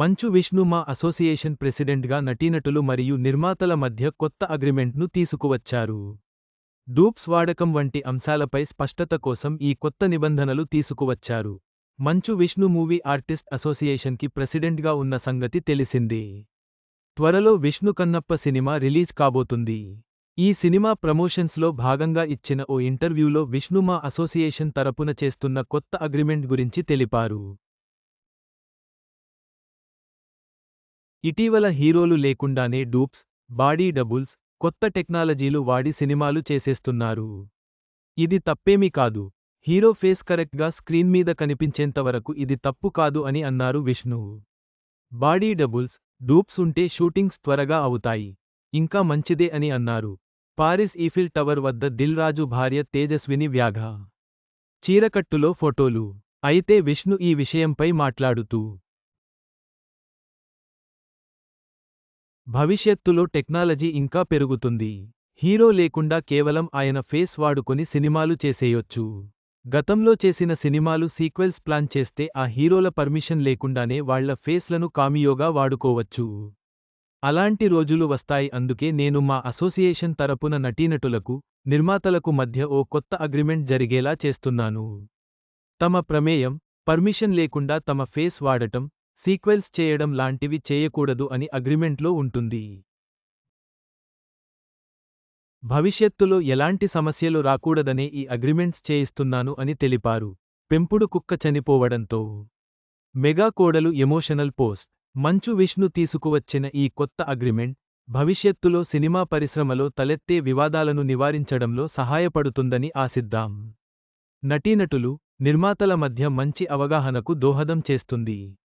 మంచు విష్ణు మా అసోసియేషన్ ప్రెసిడెంట్గా నటీనటులు మరియు నిర్మాతల మధ్య కొత్త అగ్రిమెంట్ను తీసుకువచ్చారు. డూప్స్ వాడకం వంటి అంశాలపై స్పష్టత కోసం ఈ కొత్త నిబంధనలు తీసుకువచ్చారు. మంచు విష్ణు మూవీ ఆర్టిస్ట్ అసోసియేషన్కి ప్రెసిడెంట్గా ఉన్న సంగతి తెలిసింది. త్వరలో విష్ణు కన్నప్ప సినిమా రిలీజ్ కాబోతుంది. ఈ సినిమా ప్రమోషన్స్లో భాగంగా ఇచ్చిన ఓ ఇంటర్వ్యూలో విష్ణు మా అసోసియేషన్ తరపున చేస్తున్న కొత్త అగ్రిమెంట్ గురించి తెలిపారు. ఇటీవల హీరోలు లేకుండానే డూప్స్ బాడీ డబుల్స్ కొత్త టెక్నాలజీలు వాడి సినిమాలు చేసేస్తున్నారు. ఇది తప్పేమీ కాదు. హీరో ఫేస్ కరెక్ట్గా స్క్రీన్ మీద కనిపించేంతవరకు ఇది తప్పు కాదు అని అన్నారు విష్ణు. బాడీ డబుల్స్ డూప్స్ ఉంటే షూటింగ్స్ త్వరగా అవుతాయి. ఇంకా మంచిదే అని అన్నారు. పారిస్ ఈఫిల్ టవర్ వద్ద దిల్ రాజు భార్య తేజస్విని వ్యాఘ. చీరకట్టులో ఫోటోలు. అయితే విష్ణు ఈ విషయంపై మాట్లాడుతూ భవిష్యత్తులో టెక్నాలజీ ఇంకా పెరుగుతుంది. హీరో లేకుండా కేవలం ఆయన ఫేస్ వాడుకొని సినిమాలు చేసేయొచ్చు. గతంలో చేసిన సినిమాలు సీక్వెల్స్ ప్లాన్ చేస్తే ఆ హీరోల పర్మిషన్ లేకుండానే వాళ్ళ ఫేస్లను కామియోగా వాడుకోవచ్చు. అలాంటి రోజులు వస్తాయి అందుకే నేను మా అసోసియేషన్ తరపున నటీనటులకు నిర్మాతలకు మధ్య ఓ కొత్త అగ్రిమెంట్ జరిగేలా చేస్తున్నాను. తమ ప్రమేయం పర్మిషన్ లేకుండా తమ ఫేస్ వాడటం సీక్వెల్స్ చేయడం లాంటివి చేయకూడదు అని అగ్రిమెంట్లో ఉంటుంది. భవిష్యత్తులో ఎలాంటి సమస్యలు రాకూడదనే ఈ అగ్రిమెంట్స్ చేయిస్తున్నాను అని తెలిపారు. పెంపుడు కుక్క చనిపోవడంతో. మెగా కోడలు ఎమోషనల్ పోస్ట్. మంచు విష్ణు తీసుకువచ్చిన ఈ కొత్త అగ్రిమెంట్ భవిష్యత్తులో సినిమా పరిశ్రమలో తలెత్తే వివాదాలను నివారించడంలో సహాయపడుతుందని ఆశిద్దాం. నటీనటులు నిర్మాతల మధ్య మంచి అవగాహనకు దోహదం చేస్తుంది.